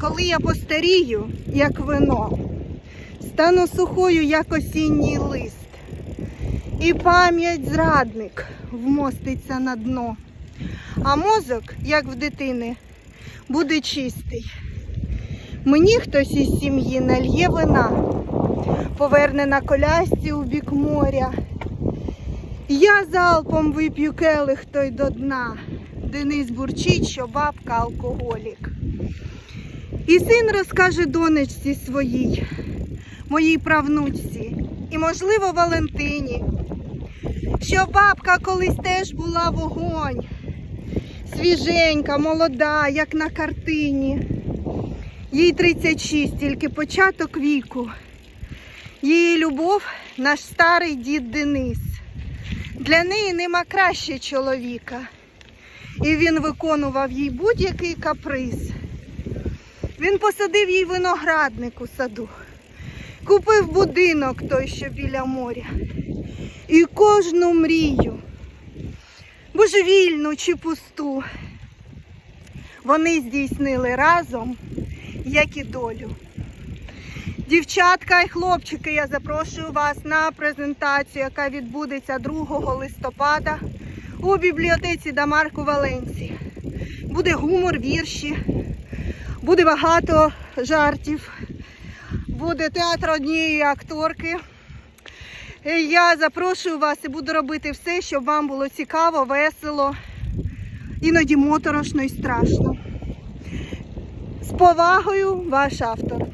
Коли я постарію, як вино, стану сухою, як осінній лист, і пам'ять зрадник вмоститься на дно, а мозок, як в дитини, буде чистий. Мені хтось із сім'ї нальє вина, поверне на колясці у бік моря. Я залпом вип'ю келих той до дна. Денис бурчить, що бабка алкоголік. І син розкаже донечці своїй, моїй правнучці, і, можливо, Валентині, що бабка колись теж була вогонь, свіженька, молода, як на картині. Їй 36, тільки початок віку. Її любов наш старий дід Денис. Для неї нема краще чоловіка. І він виконував їй будь-який каприз. Він посадив їй виноградник у саду, купив будинок той, що біля моря. І кожну мрію, божевільну чи пусту, вони здійснили разом, як і долю. Дівчатка і хлопчики, я запрошую вас на презентацію, яка відбудеться 2 листопада у бібліотеці Дамарку Валенці. Буде гумор, вірші, буде багато жартів, буде театр однієї акторки. Я запрошую вас і буду робити все, щоб вам було цікаво, весело, іноді моторошно і страшно. З повагою, ваш автор.